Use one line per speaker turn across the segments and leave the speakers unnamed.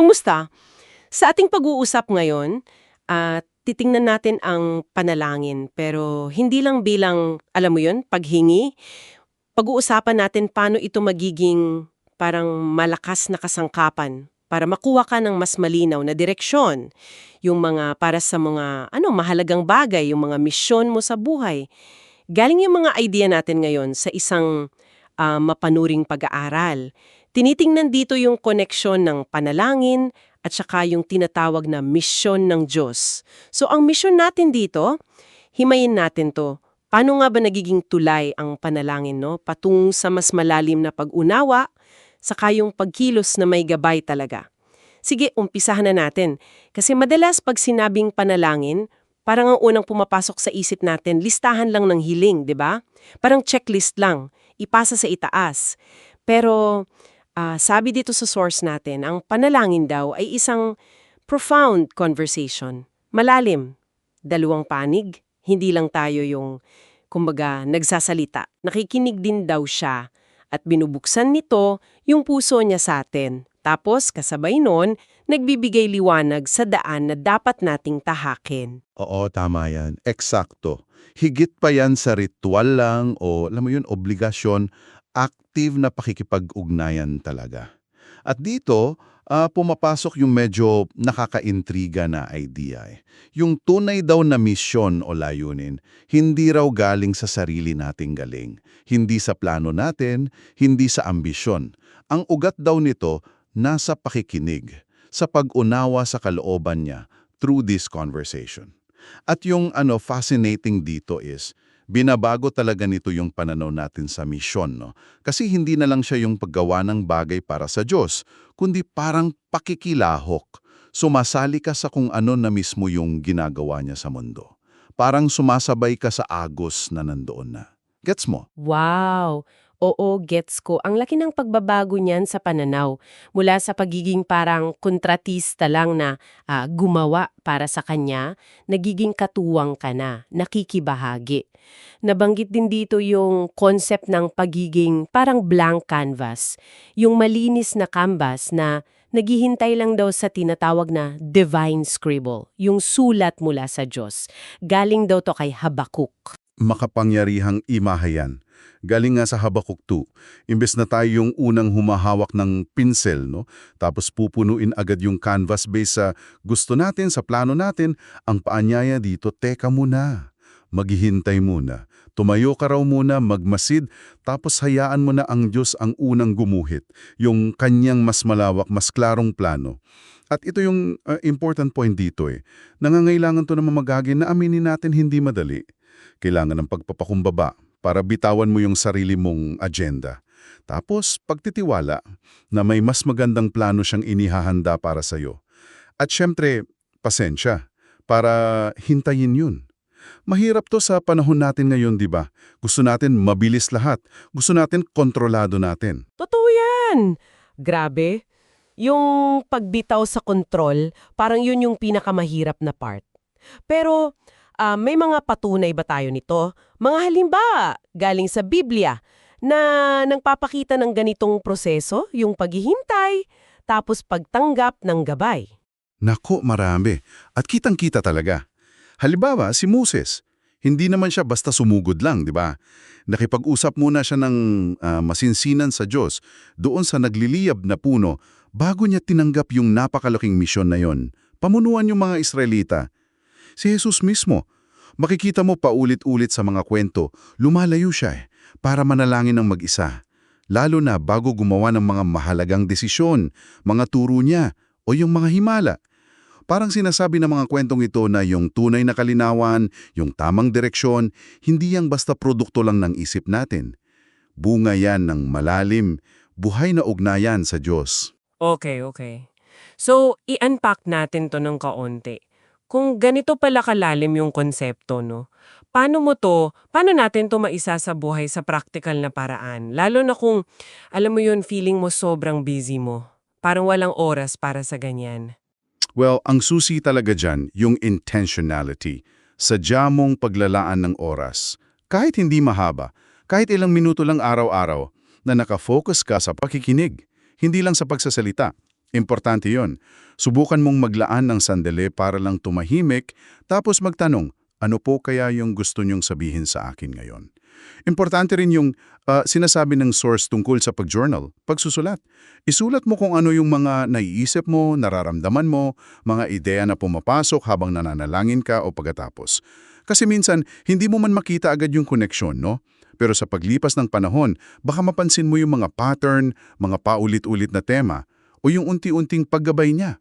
Kumusta? Sa ating pag-uusap ngayon, at titingnan natin ang panalangin pero hindi lang bilang, alam mo yun, paghingi. Pag-uusapan natin paano ito magiging parang malakas na kasangkapan para makuha ka ng mas malinaw na direksyon. Yung mga para sa mga ano mahalagang bagay, yung mga misyon mo sa buhay. Galing yung mga idea natin ngayon sa isang ah, mapanuring pag-aaral. Tinitingnan dito yung koneksyon ng panalangin at saka yung tinatawag na misyon ng Diyos. So ang misyon natin dito, himayin natin to. Paano nga ba nagiging tulay ang panalangin, no? Patung sa mas malalim na pag-unawa, saka yung pagkilos na may gabay talaga. Sige, umpisahan na natin. Kasi madalas pag sinabing panalangin, parang ang unang pumapasok sa isip natin, listahan lang ng hiling, di ba? Parang checklist lang, ipasa sa itaas. Pero ah, sabi dito sa source natin, ang panalangin daw ay isang profound conversation. Malalim. Dalawang panig. Hindi lang tayo yung, kumbaga, nagsasalita. Nakikinig din daw siya at binubuksan nito yung puso niya sa atin. Tapos, kasabay nun, nagbibigay liwanag sa daan na dapat nating tahakin.
Oo, tama yan. Eksakto. Higit pa yan sa ritual lang o, alam mo yun, obligasyon, active na pakikipag-ugnayan talaga. At dito, ah, pumapasok yung medyo nakakaintriga na idea. Eh. Yung tunay daw na misyon o layunin, hindi raw galing sa sarili nating galing. Hindi sa plano natin, hindi sa ambisyon. Ang ugat daw nito, nasa pakikinig, sa pag-unawa sa kalooban niya through this conversation. At yung ano fascinating dito is, binabago talaga nito yung pananaw natin sa misyon. No? Kasi hindi na lang siya yung paggawa ng bagay para sa Diyos, kundi parang pakikilahok. Sumasali ka sa kung ano na mismo yung ginagawa niya sa mundo. Parang sumasabay ka sa agos na nandoon na. Gets mo?
Wow! Oo, gets ko. Ang laki ng pagbabago niyan sa pananaw. Mula sa pagiging parang kontratista lang na ah, gumawa para sa kanya, nagiging katuwang ka na, nakikibahagi. Nabanggit din dito yung concept ng pagiging parang blank canvas. Yung malinis na canvas na naghihintay lang daw sa tinatawag na divine scribble, yung sulat mula sa Diyos. Galing daw to kay Habakuk.
makapangyarihang imahayan. Galing nga sa Habakuk 2. Imbes na tayo yung unang humahawak ng pinsel, no? tapos pupunuin agad yung canvas base sa gusto natin, sa plano natin, ang paanyaya dito, teka muna, maghihintay muna. Tumayo ka raw muna, magmasid, tapos hayaan mo na ang Diyos ang unang gumuhit, yung kanyang mas malawak, mas klarong plano. At ito yung uh, important point dito eh. Nangangailangan to na mamagagin na aminin natin hindi madali. Kailangan ng pagpapakumbaba para bitawan mo yung sarili mong agenda. Tapos, pagtitiwala na may mas magandang plano siyang inihahanda para sa'yo. At syempre, pasensya, para hintayin yun. Mahirap to sa panahon natin ngayon, di ba? Gusto natin mabilis lahat. Gusto natin kontrolado natin.
Totoo yan! Grabe. Yung pagbitaw sa kontrol, parang yun yung pinakamahirap na part. Pero ah, may mga patunay ba tayo nito? Mga halimbawa, galing sa Biblia, na nagpapakita ng ganitong proseso, yung paghihintay, tapos pagtanggap ng gabay.
Nako, marami. At kitang-kita talaga. Halimbawa, si Moses. Hindi naman siya basta sumugod lang, di ba? Nakipag-usap muna siya ng ah, masinsinan sa Diyos doon sa nagliliyab na puno bago niya tinanggap yung napakalaking misyon na yon. Pamunuan yung mga Israelita. Si Jesus mismo, makikita mo paulit-ulit sa mga kwento, lumalayo siya eh, para manalangin ng mag-isa. Lalo na bago gumawa ng mga mahalagang desisyon, mga turo niya o yung mga himala. Parang sinasabi ng mga kwentong ito na yung tunay na kalinawan, yung tamang direksyon, hindi yang basta produkto lang ng isip natin. Bunga yan ng malalim, buhay na ugnayan sa Diyos.
Okay, okay. So, i-unpack natin to ng kaunti. Kung ganito pala kalalim yung konsepto, no? Paano mo to, paano natin to maisa sa buhay sa practical na paraan? Lalo na kung, alam mo yun, feeling mo sobrang busy mo. Parang walang oras para sa ganyan.
Well, ang susi talaga dyan, yung intentionality. Sadya mong paglalaan ng oras. Kahit hindi mahaba, kahit ilang minuto lang araw-araw, na nakafocus ka sa pakikinig, hindi lang sa pagsasalita. Importante yon. Subukan mong maglaan ng sandali para lang tumahimik, tapos magtanong, ano po kaya yung gusto nyong sabihin sa akin ngayon? Importante rin yung ah, sinasabi ng source tungkol sa pag-journal, pagsusulat. Isulat mo kung ano yung mga naiisip mo, nararamdaman mo, mga ideya na pumapasok habang nananalangin ka o pagkatapos. Kasi minsan, hindi mo man makita agad yung koneksyon, no? Pero sa paglipas ng panahon, baka mapansin mo yung mga pattern, mga paulit-ulit na tema, o yung unti-unting paggabay niya.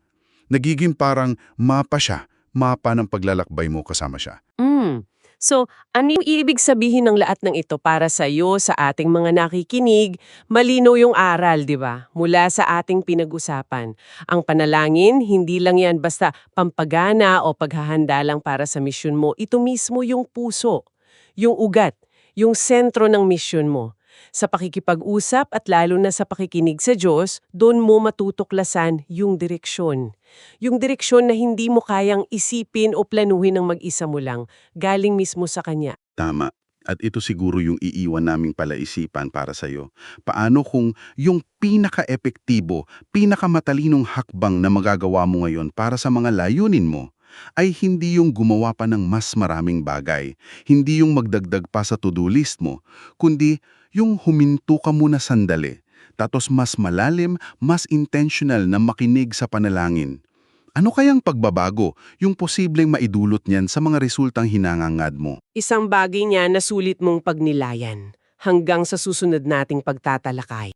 Nagiging parang mapa siya, mapa ng paglalakbay mo kasama siya.
Mm. So, ano yung ibig sabihin ng lahat ng ito para sa iyo, sa ating mga nakikinig? Malino yung aral, di ba? Mula sa ating pinag-usapan. Ang panalangin, hindi lang yan basta pampagana o paghahanda lang para sa misyon mo. Ito mismo yung puso, yung ugat, yung sentro ng misyon mo. Sa pakikipag-usap at lalo na sa pakikinig sa Diyos, doon mo matutuklasan yung direksyon. Yung direksyon na hindi mo kayang isipin o planuhin ng mag-isa mo lang, galing mismo sa Kanya.
Tama. At ito siguro yung iiwan naming palaisipan para sa'yo. Paano kung yung pinaka-epektibo, pinakamatalinong hakbang na magagawa mo ngayon para sa mga layunin mo ay hindi yung gumawa pa ng mas maraming bagay, hindi yung magdagdag pa sa to-do list mo, kundi yung huminto ka muna sandali, tapos mas malalim, mas intentional na makinig sa panalangin. Ano kayang pagbabago yung posibleng maidulot niyan sa mga resultang hinangangad mo?
Isang bagay niya na sulit mong pagnilayan hanggang sa susunod nating pagtatalakay.